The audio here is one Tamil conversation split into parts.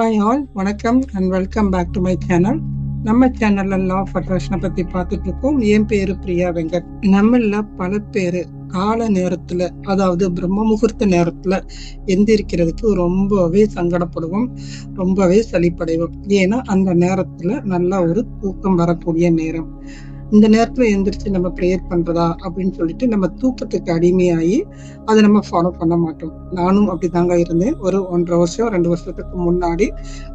ஹாய் ஆல் வணக்கம் and welcome back to my channel நம்ம சேனல்ல லா ஆஃப் அட்ராக்ஷனை பத்தி பார்த்துட்டு இருக்கோம். என் பேரு பிரியா வெங்கட். நம்மள பல பேரு கால நேரத்துல அதாவது பிரம்ம முகூர்த்த நேரத்துல எந்திரிக்கிறதுக்கு ரொம்பவே சங்கடப்படுவோம். ரொம்பவே சலிப்படைவோம். ஏன்னா அந்த நேரத்துல நல்ல ஒரு தூக்கம் வரக்கூடிய நேரம். இந்த நேரத்துல எந்திரிச்சு நம்ம ப்ரேயர் பண்றதா அப்படின்னு சொல்லிட்டு நம்ம தூக்கத்துக்கு அடிமையாகி அதை நம்ம ஃபாலோ பண்ண மாட்டோம். நானும் அப்படிதாங்க இருந்தேன். ஒரு ஒன்றரை வருஷம் ரெண்டு வருஷத்துக்கு முன்னாடி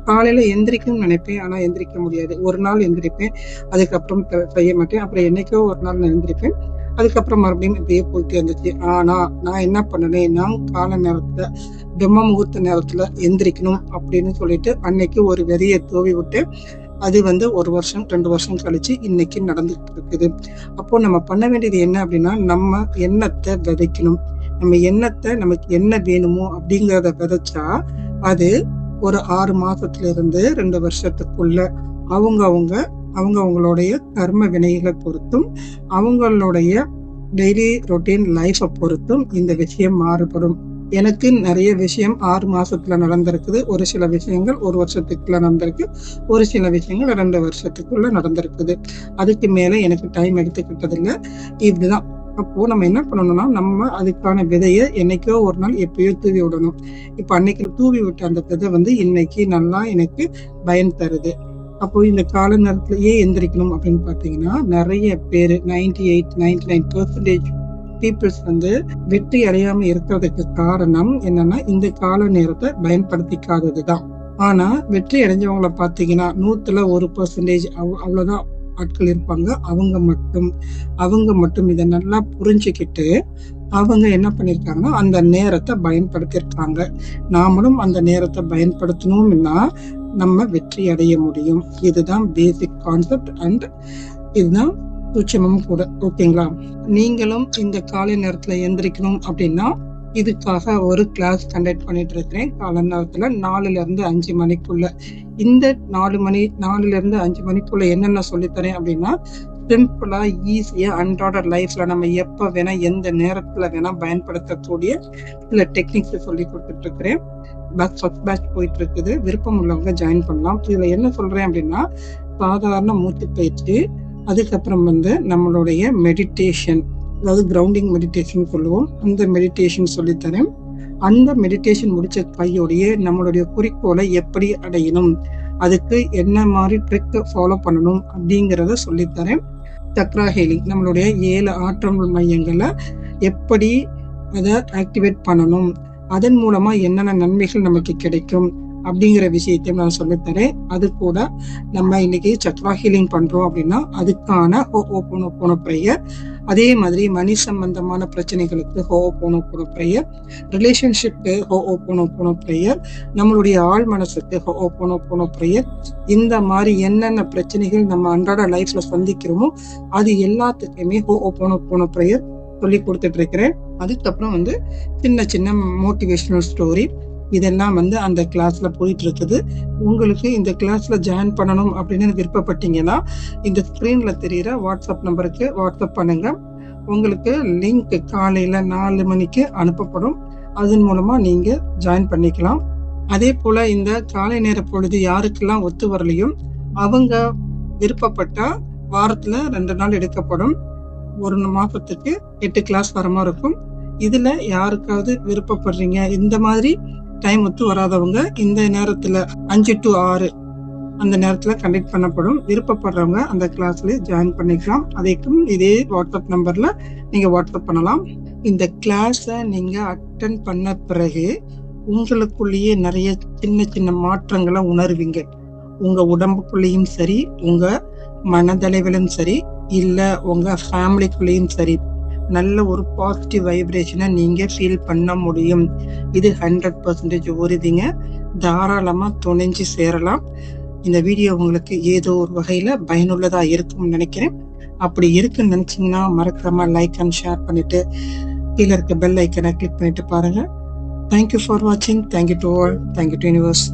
காலையில எந்திரிக்கணும்னு நினைப்பேன். ஆனா எந்திரிக்க முடியாது. ஒரு நாள் எந்திரிப்பேன். அதுக்கப்புறம் செய்ய மாட்டேன். அப்புறம் என்னைக்கோ ஒரு நாள் நான் எந்திரிப்பேன். அதுக்கப்புறம் மறுபடியும் இப்படியே போயிட்டு இருந்துச்சு. ஆனா நான் என்ன பண்ணனேன் நான் கால நேரத்துல பிரம்ம முகூர்த்த நேரத்துல எந்திரிக்கணும் அப்படின்னு சொல்லிட்டு அன்னைக்கு ஒரு வெறிய தூவி விட்டு அது வந்து ஒரு வருஷம் ரெண்டு வருஷம் கழிச்சு இன்னைக்கு நடந்துட்டு இருக்குது. அப்போ நம்ம பண்ண வேண்டியது என்ன அப்படின்னா நம்ம எண்ணத்தை விதைக்கணும். நம்ம எண்ணத்தை நமக்கு என்ன வேணுமோ அப்படிங்கிறத விதைச்சா அது ஒரு ஆறு மாசத்துல இருந்து ரெண்டு வருஷத்துக்குள்ள அவங்க அவங்க அவங்க அவங்களுடைய கர்ம வினைகளை பொறுத்தும் அவங்களுடைய டெய்லி ரொட்டீன் லைஃப்பை பொறுத்தும் இந்த விஷயம் மாறுபடும். எனக்கு நிறைய விஷயம் ஆறு மாசத்துல நடந்திருக்குது. ஒரு சில விஷயங்கள் ஒரு வருஷத்துக்குள்ள நடந்திருக்கு. ஒரு சில விஷயங்கள் ரெண்டு வருஷத்துக்குள்ள நடந்திருக்குது. அதுக்கு மேல எனக்கு டைம் எடுத்துக்கிட்டதில்லை. இதுதான். அப்போ நம்ம என்ன பண்ணணும்னா நம்ம அதுக்கான விதையை என்னைக்கோ ஒரு நாள் எப்பயோ தூவி விடணும். இப்போ அன்னைக்கு தூவி விட்ட அந்த விதை வந்து இன்னைக்கு நல்லா எனக்கு பயன் தருது. அப்போ இந்த கால நேரத்துல ஏன் எந்திரிக்கணும் அப்படின்னு பாத்தீங்கன்னா நிறைய பேர் ninety eight ninety nine percentage peoples வந்து வெற்றி அடையாம இருக்கிறதுக்கு காரணம் என்னன்னா இந்த கால நேரத்தை பயன்படுத்திக்காதது தான் ஆனா வெற்றி அடைஞ்சவங்கள பாத்தீங்கன்னா நூத்துல ஒரு பர்சன்டேஜ் அவ்வளவுதான் ஆட்கள் இருப்பாங்க. அவங்க மட்டும் அவங்க மட்டும் இதை நல்லா புரிஞ்சுக்கிட்டு அவங்க என்ன பண்ணியிருக்காங்கன்னா அந்த நேரத்தை பயன்படுத்தியிருக்காங்க நாமளும் அந்த நேரத்தை பயன்படுத்தணும்னா நம்ம வெற்றி அடைய முடியும். இதுதான் பேசிக் கான்செப்ட் அண்ட் இதுதான் சூட்சமும் கூட ஓகேங்களா? நீங்களும் இந்த காலை நேரத்துல எந்திரிக்கணும் அப்படின்னா இதுக்காக ஒரு கிளாஸ் கண்டக்ட் பண்ணிட்டு இருக்கிறேன் காலை நேரத்துல நாலுல இருந்து அஞ்சு மணிக்குள்ள. இந்த நாலு மணி நாலுல இருந்து அஞ்சு மணிக்குள்ள என்னென்ன சொல்லித்தரேன் அப்படின்னா சிம்பிளா ஈஸியா அன்றாட லைஃப்ல நம்ம எப்ப வேணா எந்த நேரத்துல வேணா பயன்படுத்தக்கூடிய சில டெக்னிக்ஸ் சொல்லி கொடுத்துட்டு இருக்கிறேன் பேட்ச் ஃபர்ஸ்ட் பேட்ச் போயிட்டு இருக்குது விருப்பம் உள்ளவங்க ஜாயின் பண்ணலாம். இதுல என்ன சொல்றேன் அப்படின்னா சாதாரண மூச்சு பயிற்சி அதுக்கப்புறம் வந்து நம்மளுடைய மெடிடேஷன் அதாவது கிரவுண்டிங் மெடிடேஷன் சொல்லுவோம். அந்த மெடிடேஷன் சொல்லித்தரேன். அந்த மெடிடேஷன் முடிச்ச பையோடைய நம்மளுடைய குறிக்கோளை எப்படி அடையணும்? அதுக்கு என்ன மாதிரி ட்ரிக் ஃபாலோ பண்ணணும் அப்படிங்கிறத சொல்லித்தரேன். சக்ரா ஹீலிங் நம்மளுடைய ஏழு ஆற்றல் மையங்களை எப்படி அதை ஆக்டிவேட் பண்ணணும்? அதன் மூலமா என்னென்ன நன்மைகள் நமக்கு கிடைக்கும்? அப்படிங்கிற விஷயத்தையும் நான் சொல்லித்தரேன் அது கூட நம்ம இன்னைக்கு சத்ரா ஹீலிங் பண்றோம் அப்படின்னா அதுக்கான ஹோ ஓ போன போன ப்ரேயர் அதே மாதிரி மணி சம்பந்தமான பிரச்சனைகளுக்கு ஹோ ஓ போனோ போன ப்ரேயர் ரிலேஷன்ஷிப்க்கு ஹோ ஓ போனோ போன ப்ரேயர் நம்மளுடைய ஆள் மனசுக்கு ஹோ ஓ போனோ போன ப்ரேயர் இந்த மாதிரி என்னென்ன பிரச்சனைகள் நம்ம அன்றாட லைஃப்ல சந்திக்கிறோமோ அது எல்லாத்துக்குமே ஹோ ஓ போனோ போன ப்ரேயர் சொல்லி கொடுத்துட்டு இருக்கிறேன். அதுக்கப்புறம் வந்து சின்ன சின்ன மோட்டிவேஷனல் ஸ்டோரி இதெல்லாம் வந்து அந்த கிளாஸ்ல போயிட்டு இருக்குது உங்களுக்கு இந்த கிளாஸ்ல ஜாயின் பண்ணணும் அப்படின்னு விருப்பப்பட்டீங்கன்னா இந்த ஸ்கிரீன்ல தெரியிற வாட்ஸ்அப் நம்பருக்கு வாட்ஸ்அப் பண்ணுங்க. உங்களுக்கு லிங்க் காலையில நாலு மணிக்கு அனுப்பப்படும். அதன் மூலமா நீங்க ஜாயின் பண்ணிக்கலாம். அதே போல இந்த காலை நேர பொழுது யாருக்கெல்லாம் ஒத்து வரலையும் அவங்க விருப்பப்பட்டா வாரத்துல ரெண்டு நாள் எடுக்கப்படும். ஒரு மாசத்துக்கு எட்டு கிளாஸ் வர மாதிரி இருக்கும். இதுல யாருக்காவது விருப்பப்படுறீங்க இந்த மாதிரி டைம் ஒத்து வராதவங்க இந்த நேரத்துல அஞ்சு டு ஆறு அந்த நேரத்துல கண்டக்ட் பண்ணப்படும். விருப்பப்படுறவங்க அந்த கிளாஸ்ல ஜாயின் பண்ணிக்கலாம். அதைக்கும் இதே வாட்ஸ்அப் நம்பர்ல நீங்க வாட்ஸ்அப் பண்ணலாம். இந்த கிளாஸ நீங்க அட்டன் பண்ண பிறகு உங்களுக்குள்ளேயே நிறைய சின்ன சின்ன மாற்றங்களை உணர்வீங்க. உங்க உடம்புக்குள்ளேயும் சரி உங்க மனதளவிலும் சரி இல்ல உங்க ஃபேமிலிக்குள்ளேயும் சரி நல்ல ஒரு பாசிட்டிவ் வைப்ரேஷனை நீங்கள் ஃபீல் பண்ண முடியும். இது ஹண்ட்ரட் பர்சன்டேஜ் உறுதிங்க. தாராளமாக துணைஞ்சு சேரலாம். இந்த வீடியோ உங்களுக்கு ஏதோ ஒரு வகையில் பயனுள்ளதாக இருக்கும்னு நினைக்கிறேன். அப்படி இருக்குன்னு நினச்சிங்கன்னா மறக்காம லைக் அண்ட் ஷேர் பண்ணிட்டு கீழே இருக்க பெல் ஐக்கனை கிளிக் பண்ணிட்டு பாருங்கள் தேங்க்யூ ஃபார் வாட்சிங் thank you to all thank you to universe